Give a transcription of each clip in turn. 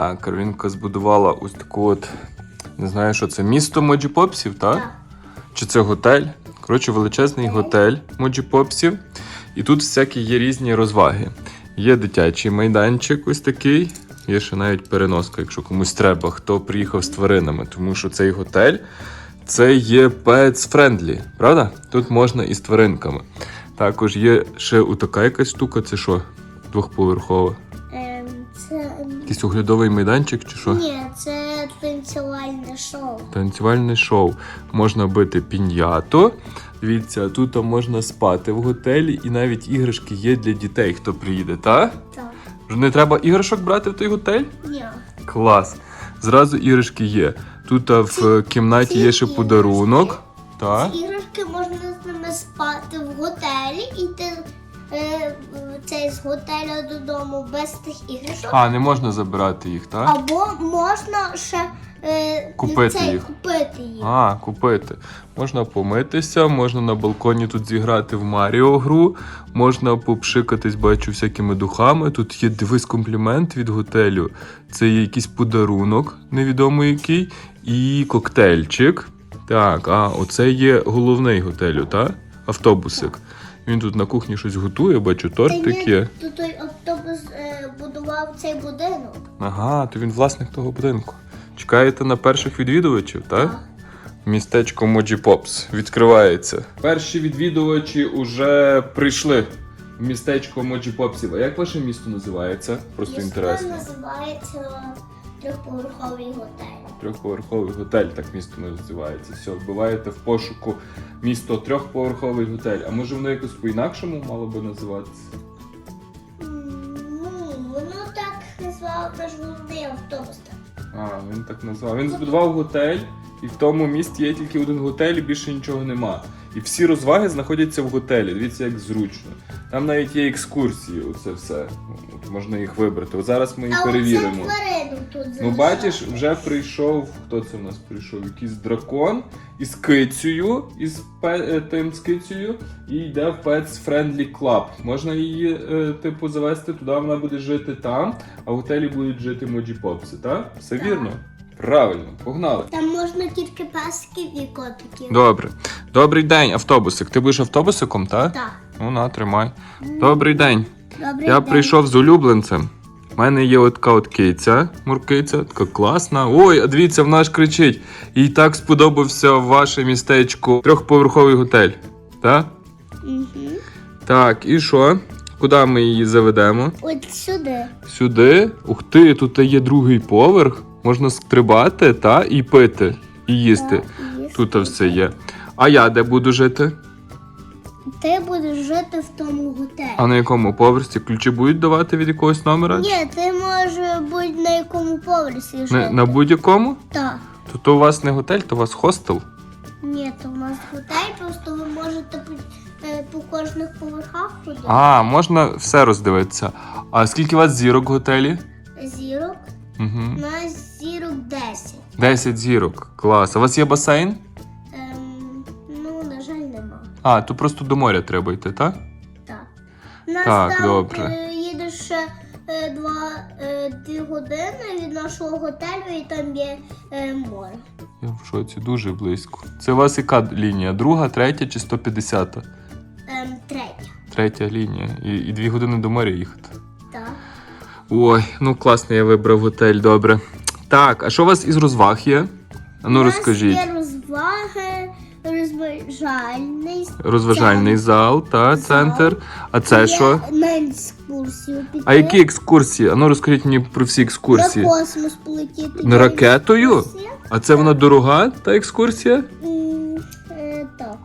Так, Каролінка збудувала ось таку от, не знаю, що це, місто Моджі Попсів, так? Так. Чи це готель? Коротше, величезний готель Моджі Попсів. І тут всякі є різні розваги. Є дитячий майданчик ось такий. Є ще навіть переноска, якщо комусь треба, хто приїхав з тваринами, тому що цей готель це є pets friendly, правда? Тут можна і з тваринками. Також є ще така якась штука, це що? Двохповерхова. Якийсь оглядовий майданчик чи що? ні, це танцювальне шоу. Танцювальне шоу. Можна бити піньято. Дивіться, тут можна спати в готелі, і навіть іграшки є для дітей, хто приїде, так? Так. Не треба іграшок брати в той готель? Ні. Клас. Зразу іграшки є. Тут в кімнаті є ще подарунок. Так. Ці іграшки можна з ними спати в готелі і ти е, цей з готелю додому без тих іграшок. А, не можна забирати їх, так? Або можна ще е, Купити цей, їх. купити їх. А, купити. Можна помитися, можна на балконі тут зіграти в Маріо гру, можна попшикатись, бачу, всякими духами. Тут є дивись комплімент від готелю. Це є якийсь подарунок, невідомо який, і коктейльчик. Так, а оце є головний готелю, так? Автобусик. Він тут на кухні щось готує, бачу, тортик є. То той автобус е, будував цей будинок. Ага, то він власник того будинку. Чекаєте на перших відвідувачів, так? Містечко Моджі Попс відкривається. Перші відвідувачі вже прийшли в містечко Моджі Попсів. А як ваше місто називається? Просто Місто інтересно. називається трьохповерховий готель. Трьохповерховий готель, так місто називається. Все, вбиваєте в пошуку місто трьохповерховий готель. А може воно якось по-інакшому мало би називатися? Ну, воно так назвало, тож головний автобус. так. А, він так назвав. Він збудував готель, і в тому місті є тільки один готель, і більше нічого нема. І всі розваги знаходяться в готелі. Дивіться, як зручно. Там навіть є екскурсії, оце все. От можна їх вибрати. От зараз ми їх перевіримо. тут Ну, бачиш, вже прийшов. Хто це в нас прийшов? Якийсь дракон із кицею, із пе- е, тим з кицею, і йде в Pets Friendly Club. Можна її, е, типу, завести туди, вона буде жити там, а в готелі будуть жити моджі попси, так? Все Так. вірно? Правильно, погнали. Там можна тільки песків і котиків. Добре. Добрий день, автобусик. Ти будеш автобусиком, так? Так. Ну, на, тримай. Добрий день. Добрий Я день. прийшов з улюбленцем. У мене є от така от киця, муркиця, така класна. Ой, а дивіться, вона ж кричить. Їй так сподобався ваше містечко трьохповерховий готель. Так? Мгм. Так, і що? Куди ми її заведемо? От сюди. Сюди. Ух ти, тут є другий поверх. Можна стрибати, та, і пити, і їсти. Тут все є. А я де буду жити? Ти будеш жити в тому готелі. А на якому поверсі? Ключі будуть давати від якогось номера? Ні, ти можеш бути на якому поверсі жити. На, на будь-якому? Так. То, то у вас не готель, то у вас хостел. Ні, то в нас готель, просто ви можете по, е, по кожних поверхах ходити. А, можна все роздивитися. А скільки у вас зірок в готелі? Угу. У нас зірок 10. 10 зірок. Клас. А у вас є басейн? Ем, ну, на жаль, нема. А, то просто до моря треба йти, так? Так. Нас Так, там добре. е, їдеш ще е, два, е, дві години від нашого готелю і там є е, море. Я в шоці, дуже близько. Це у вас яка лінія? Друга, третя чи 150? Ем, третя. Третя лінія. І, і дві години до моря їхати. Ой, ну класно, я вибрав готель, добре. Так, а що у вас із розваг є? А ну У нас розкажіть. Є розваги, розважальний. Розважальний зал, та центр. А це Є що? На екскурсію піти. А які екскурсії? А ну розкажіть мені про всі екскурсії. На космос полетіти. На ракетою? екскурсія. А це вона дорога, та екскурсія? М, е, Так.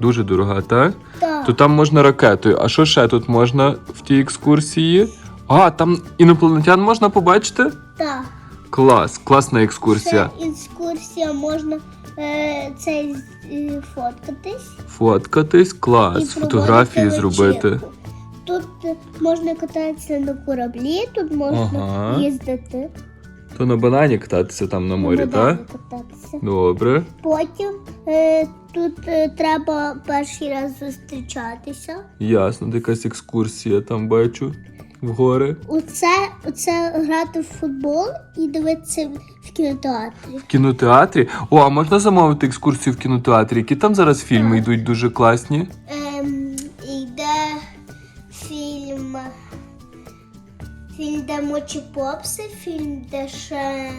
Дуже дорога, так? Так. То там можна ракетою. А що ще тут можна в тій екскурсії? А, там інопланетян можна побачити? Так. Клас, класна екскурсія. Це екскурсія можна е, цей е, фоткатись. Фоткатись, клас, і фотографії проводити зробити. вечірку. Тут е, можна кататися на кораблі, тут можна Ага. їздити. То на банані кататися там на морі, на так? кататися. Добре. Потім е, тут е, треба перший раз зустрічатися. Ясно, де якась екскурсія там бачу. В гори. Оце, оце грати в футбол і дивитися в кінотеатрі. В кінотеатрі. О, а можна замовити екскурсію в кінотеатрі? Які там зараз фільми йдуть дуже класні? Ем, йде фільм. Фільм, де Мочі Попси, фільм, де ще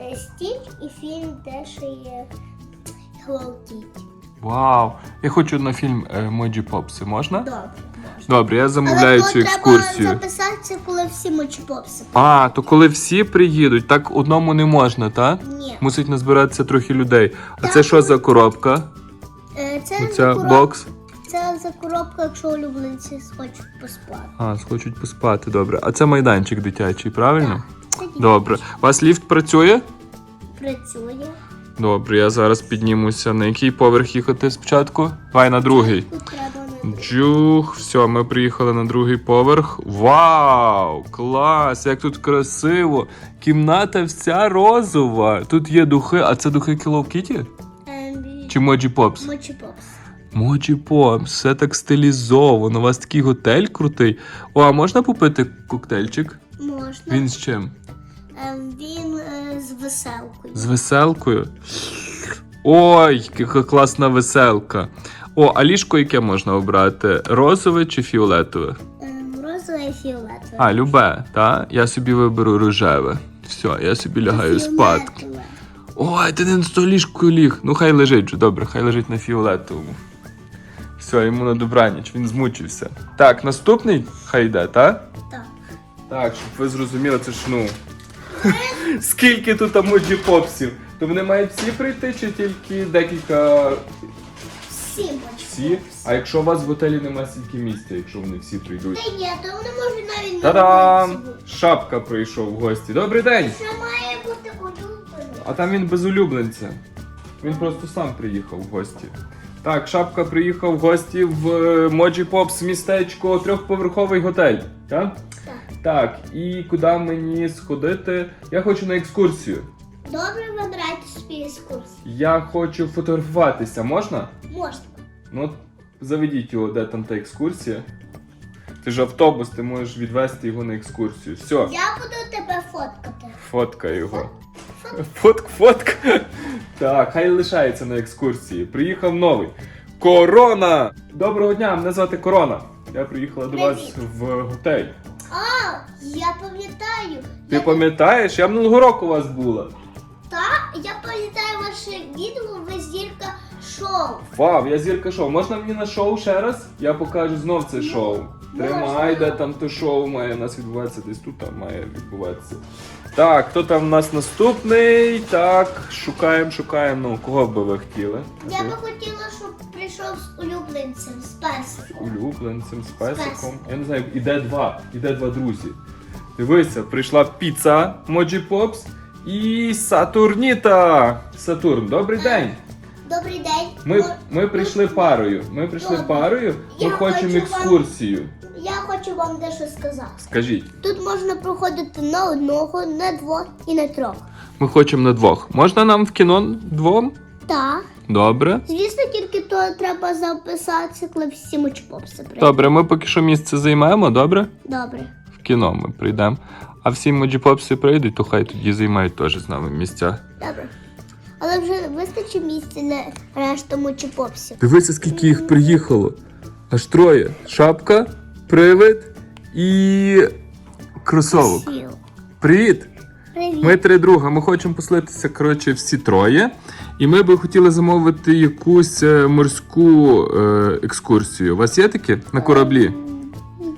ем, Стіч, і фільм, де ще є Hello Kitty. Вау! Я хочу на фільм е, Моджі Попси. Можна? Добре. Добре, я Але замовляю то цю треба записатися, коли всі Мочі Попси. А, то коли всі приїдуть, так одному не можна, так? Ні. Мусить назбиратися трохи людей. А Так, це що за коробка? Е, Це, Оця за короб... бокс? це за коробка, якщо улюбленці хочуть поспати. А, схочуть поспати, добре. А це майданчик дитячий, правильно? Це Добре. У вас ліфт працює? Працює. Добре, я зараз піднімуся. На який поверх їхати спочатку? Давай на другий. Тут треба Джух, все, ми приїхали на другий поверх. Вау! Клас! Як тут красиво! Кімната вся розова. Тут є духи, а це духи Hello Kitty? Ем, Чи Моджі Попс? Мочі Попс. Моджі Попс, все так стилізовано. У вас такий готель крутий. О, а можна попити коктейльчик? Можна. Він з чим? Ем, він е, з веселкою. З веселкою. Ой, яка класна веселка. О, а ліжко яке можна обрати? Розове чи фіолетове? Ем, розове і фіолетове. А, любе, та? Я собі виберу рожеве. Все, я собі лягаю спати. Фіолетове. Ой, ти не на то ліжко ліг. Ну хай лежить вже, добре, хай лежить на фіолетовому. Все, йому на добраніч, він змучився. Так, наступний хай йде, та? Так. Так, щоб ви зрозуміли, це ж ну. Скільки тут емоджі попсів? То вони мають всі прийти чи тільки декілька Всі мочі всі? А якщо у вас в готелі немає стільки місця, якщо вони всі прийдуть? Та ні, то вони можуть навіть не Та-дам! Шапка прийшов в гості. Добрий день! Що має бути улюбленим? А там він без улюбленця. Він просто сам приїхав в гості. Так, шапка приїхав в гості в е, Моджі Попс містечко трьохповерховий готель. Так? Так. Так, і куди мені сходити? Я хочу на екскурсію. Добре, вибирайте собі екскурсію. Я хочу фотографуватися, можна? Можна. Ну, заведіть його, де там та екскурсія. Ти ж автобус, ти можеш відвести його на екскурсію. Все, Я буду тебе фоткати. фоткай його. Фотк, фотк. Так, хай лишається на екскурсії. Приїхав новий. Корона! Доброго дня, мене звати Корона. Я приїхала до вас в готель. А, я пам'ятаю. Ти пам'ятаєш, я минулого року у вас була. Я пам'ятаю ваше відео, ви зірка шоу. Вау, я зірка шоу. Можна мені на шоу ще раз? Я покажу знов це шоу. Тримай, де там то шоу має у нас відбуватися, десь тут там має відбуватися. Так, хто там у нас наступний? Так, шукаємо, шукаємо. Ну, кого б ви хотіли? Я би хотіла, щоб прийшов з улюбленцем, з песиком. улюбленцем, з песиком. Я не знаю, іде два, іде два друзі. Дивися, прийшла піца Моджі Попс і Сатурніта. Сатурн, добрий день. Добрий день. Ми, ми прийшли парою. Ми прийшли Добре. парою. Ми Я хочемо хочу вам- екскурсію. Я хочу вам дещо сказати. Скажіть, Тут можна проходити на одного, на двох і на трьох. ми хочемо на двох. Можна нам в кіно двом? Так. Добре. Звісно, тільки то треба записатися, коли всі мочпопси прийдуть. Добре, ми поки що місце займаємо, добре? Добре. В кіно ми прийдемо. А всі моджіпопси прийдуть, то хай тоді займають теж з нами місця. Добре. Але вже вистачить місця для решту мочпопсів. Дивися, скільки їх приїхало. Аж троє. Шапка, привид і кросовок. Сіл. Привіт! Привіт. Ми три друга. Ми хочемо поселитися, коротше, всі троє. І ми би хотіли замовити якусь е, морську е, екскурсію. У вас є такі на кораблі?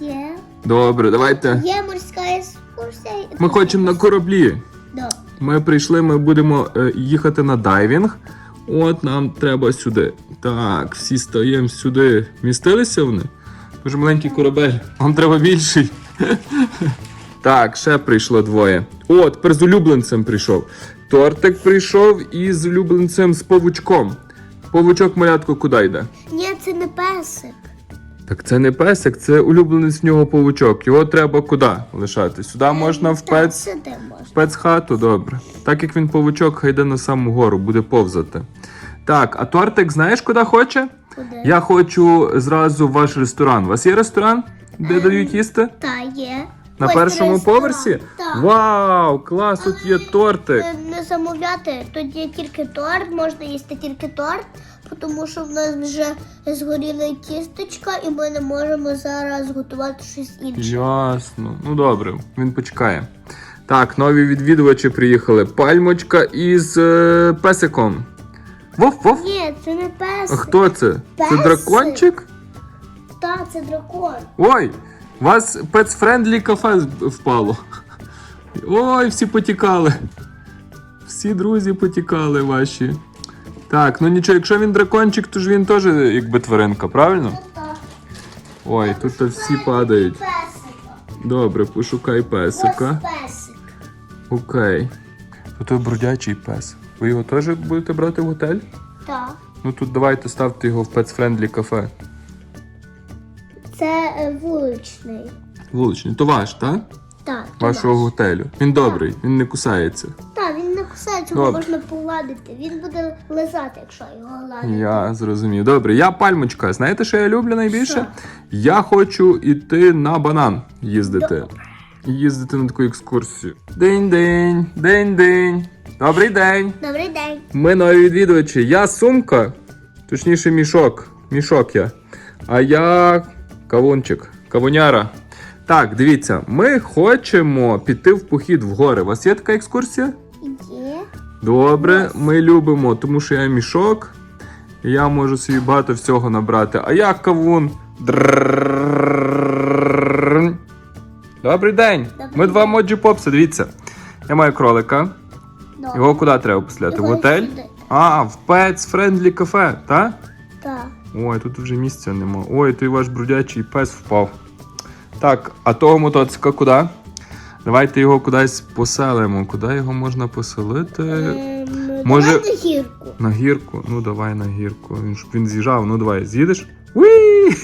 Є. Добре, давайте. Є морська екскурсія. і Ми хочемо на кораблі. Добре. Ми прийшли, ми будемо е, їхати на дайвінг. От нам треба сюди. Так, всі стаємо сюди. Містилися вони? Дуже маленький корабель. Вам треба більший. Так, ще прийшло двоє. О, тепер з улюбленцем прийшов. Тортик прийшов і з улюбленцем з павучком. Павучок малятко куди йде? Ні, це не песик. Так це не песик, це улюблений в нього павучок. Його треба куди лишати? Сюди е, можна в пец сюди можна. в пецхату, добре. Так як він павучок, хай йде на саму гору, буде повзати. Так, а тортик знаєш, куди хоче? Куди? Я хочу зразу в ваш ресторан. У вас є ресторан, де Ем, дають їсти? Так, є. На Ось першому ресторан. поверсі? Так. Вау! Клас, тут є тортик. Е, не замовляти, тут є тільки торт, можна їсти тільки торт, тому що в нас вже згоріла кісточка, і ми не можемо зараз готувати щось інше. Ясно. Ну добре, він почекає. Так, нові відвідувачі приїхали. Пальмочка із е, песиком. Вов, вов. Ні, це не песик. А хто це? Це дракончик? Та, це дракон. Ой! У вас пецфрендлі кафе впало. Ой, всі потікали. Всі друзі потікали ваші. Так, ну нічого, якщо він дракончик, то ж він теж якби тваринка, правильно? Ой, тут то всі падають. Добре, пошукай песика. Окей. Тут бродячий пес. Ви його теж будете брати в готель? Так. Ну тут давайте ставте його в пецфрендлі кафе. Це вуличний. Вуличний. То ваш, так? Так. Вашого готелю. Він добрий, він не кусається. Сенчику Добре. можна погладити. Він буде лизати, якщо його гладити. Я зрозумів. Добре, я пальмочка. Знаєте, що я люблю найбільше? Що? Я хочу іти на банан їздити. Добре. Їздити на таку екскурсію. День-день, день-день. Добрий день. Добрий день. Ми нові відвідувачі. Я сумка, точніше, мішок. Мішок я. А я кавунчик, кавуняра. Так, дивіться, ми хочемо піти в похід в гори. У вас є така екскурсія? Добре, ми любимо, тому що я мішок. Я можу собі багато всього набрати. А як кавун? Добрий день! Ми два моджі попси, дивіться. Я маю кролика. Його куди треба посляти? В готель? А, в Pets Friendly Cafe, так? Так. Ой, тут вже місця нема. Ой, той ваш брудячий пес впав. Так, а того мотоцика куди? Давайте його кудись поселимо. Куди його можна поселити? Ем, може- Давай на гірку. На гірку. Ну давай на гірку. Він щоб він з'їжджав. Ну давай, з'їдеш? Уі!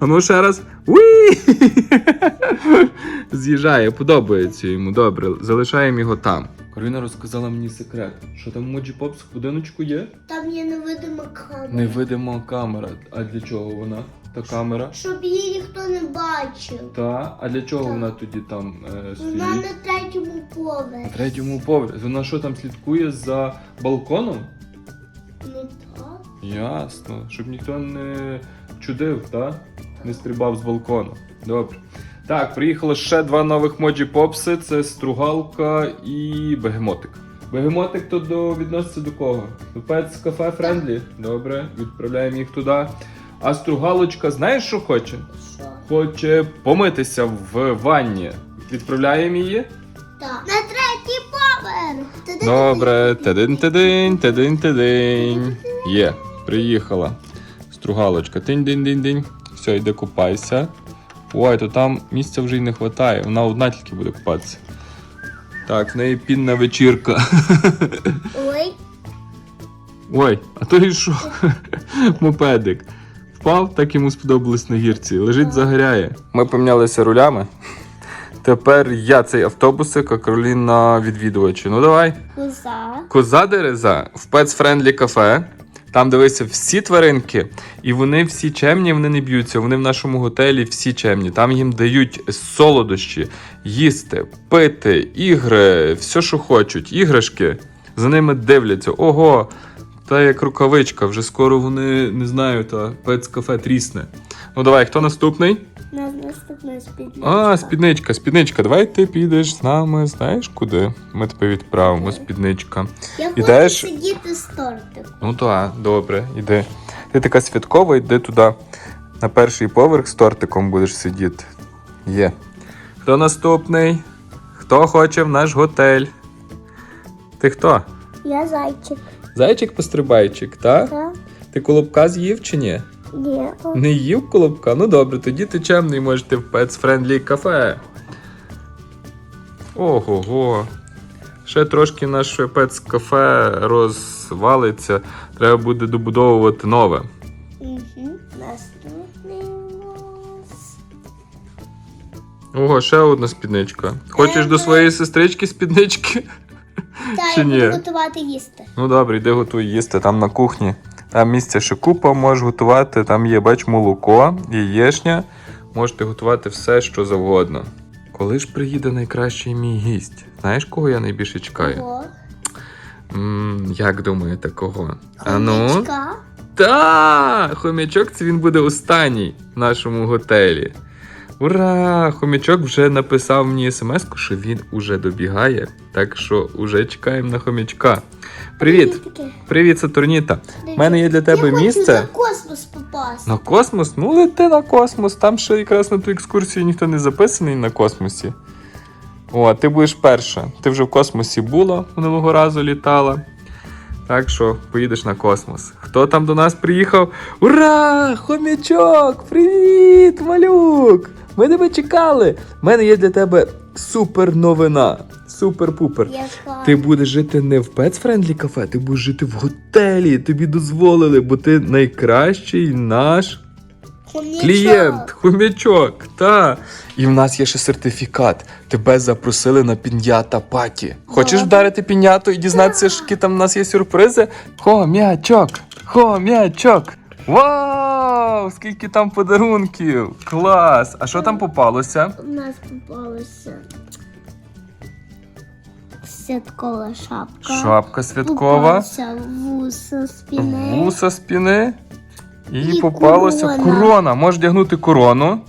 А ну ще раз. Уі! З'їжджає, подобається йому. Добре, залишаємо його там. Карина розказала мені секрет, що там Моджі Попс в будиночку є? Там є невидима камера. Невидима камера. А для чого вона? Та камера? Щоб її ніхто не бачив. Та, а для чого Так. вона тоді там е, стоїть? Вона на третьому На поверсі. третьому поверсі. Вона що там слідкує за балконом? Ну так. Ясно. Щоб ніхто не чудив, та? Не стрибав з балкону. Добре. Так, приїхало ще два нових моджі попси: це стругалка і бегемотик. Бегемотик то до відноситься до кого? До Pets Cafe Friendly? Добре, відправляємо їх туди. А стругалочка, знаєш, що хоче? Що? Хоче помитися в ванні. Відправляємо її? Так. На третій поверх. Добре, тедин тедин тедин тедин Є, приїхала. Стругалочка. тинь динь динь динь Все, йди купайся. Ой, то там місця вже й не вистачає. Вона одна тільки буде купатися. Так, в неї пінна вечірка. Ой. Ой, а то і що? Мопедик. Впав, так йому сподобалось на гірці. Лежить, загоряє. Ми помінялися рулями. Тепер я цей автобусик, а Кароліна відвідувачі. Ну давай. Коза. Коза Дереза в Pets Friendly кафе. Там дивися всі тваринки, і вони всі чемні, вони не б'ються. Вони в нашому готелі всі чемні. Там їм дають солодощі, їсти, пити, ігри, все, що хочуть, іграшки. За ними дивляться. Ого! Та як рукавичка, вже скоро вони не знаю, та Pets кафе трісне. Ну давай, хто наступний? Нас наступна спідниця. А, спідничка, спідничка, давай ти підеш з нами, знаєш куди? Ми тебе відправимо, спідничка. Я хочу сидіти з тортиком. Ну так, добре, іди. Ти така святкова, йди туди на перший поверх з тортиком будеш сидіти. Є. Хто наступний? Хто хоче в наш готель? Ти хто? Я зайчик. Зайчик пострибайчик, так? Так? Ти колобка з'їв чи ні? Ні. Не їв колобка? Ну добре, тоді ти чемний можете в Pets Friendly кафе. Ого-го. Ще трошки наше Pets кафе розвалиться. Треба буде добудовувати нове. Угу. Наступний. Ого, ще одна спідничка. Хочеш до своєї сестрички спіднички? Та Чи я ні? буду готувати їсти. Ну добре, йди готуй їсти там на кухні. Там місця ще купа можеш готувати. Там є, бач, молоко, яєшня, можете готувати все, що завгодно. Коли ж приїде найкращий мій гість? Знаєш, кого я найбільше чекаю? О, м як думаєте, кого? А ну? хомячка. Та! Хомячок це він буде останній в нашому готелі. Ура! Хомячок вже написав мені смс, що він уже добігає. Так що уже чекаємо на хомячка. Привіт! Привіт, Сатурніта! У мене є для тебе Я хочу місце. на космос попасти. На космос? Ну лети на космос. Там ще якраз на ту екскурсію ніхто не записаний на космосі. О, ти будеш перша. Ти вже в космосі була минулого разу літала. Так що поїдеш на космос. Хто там до нас приїхав? Ура! Хомячок! Привіт, малюк! Ми тебе чекали! У мене є для тебе супер новина. Супер-пупер. Ти будеш жити не в пецфрендлі кафе, ти будеш жити в готелі. Тобі дозволили, бо ти найкращий наш клієнт, хомячок. Та. І в нас є ще сертифікат. Тебе запросили на пінята паті. Хочеш Добре. вдарити піняту і дізнатися, які там в нас є сюрпризи? Хомячок! Хомячок! Вау! Скільки там подарунків! Клас! А що там попалося? У нас попалася святкова шапка. Шапка святкова. Попався вуса спіни. І, І попалося корона. корона. Можеш вдягнути корону.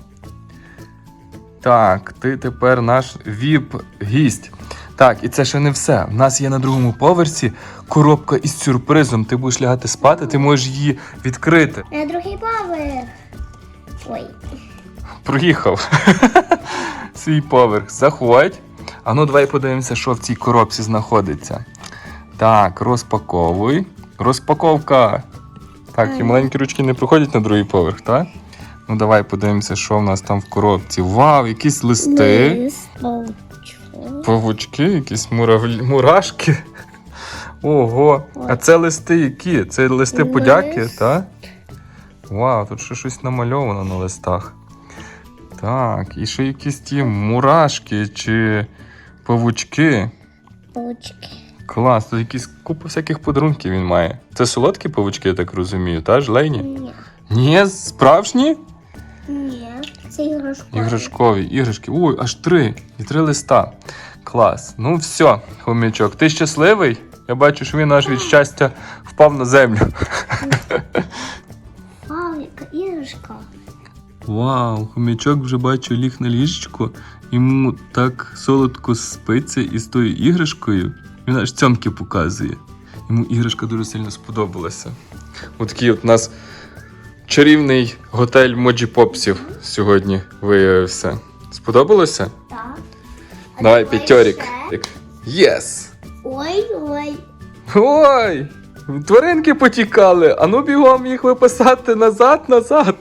Так, ти тепер наш віп-гість. Так, і це ще не все. У нас є на другому поверсі коробка із сюрпризом. Ти будеш лягати спати, ти можеш її відкрити. На другий поверх. Ой. Проїхав. Свій поверх. Заходь. А ну давай подивимося, що в цій коробці знаходиться. Так, розпаковуй. Розпаковка. Так, і маленькі ручки не проходять на другий поверх, так? Ну давай подивимося, що в нас там в коробці. Вау, якісь листи, Лист. Павучки, якісь муравлі... мурашки. Ого. А це листи які? Це листи Лист. подяки, так? Вау, тут ще щось намальовано на листах. Так, і ще якісь ті мурашки чи павучки. Паучки. Клас, тут якісь купа всяких подарунків він має. Це солодкі павучки, я так розумію, та жлейні? Ні. Ні, справжні? Іграшкові. Іграшкові, іграшки. Ой, аж три. І три листа. Клас. Ну все, хомячок, ти щасливий? Я бачу, що він аж від щастя впав на землю. Вау, яка іграшка. Вау, хомячок вже бачу ліг на ліжечку. Йому так солодко спиться із тою іграшкою. Він аж цьомки показує. Йому іграшка дуже сильно сподобалася. Отакий от у нас чарівний готель Моджі Попсів сьогодні виявився. Сподобалося? Так. А Давай, давай п'ятьорік. ще. Єс! Ой, ой. Ой! Тваринки потікали, а ну бігом їх виписати назад, назад.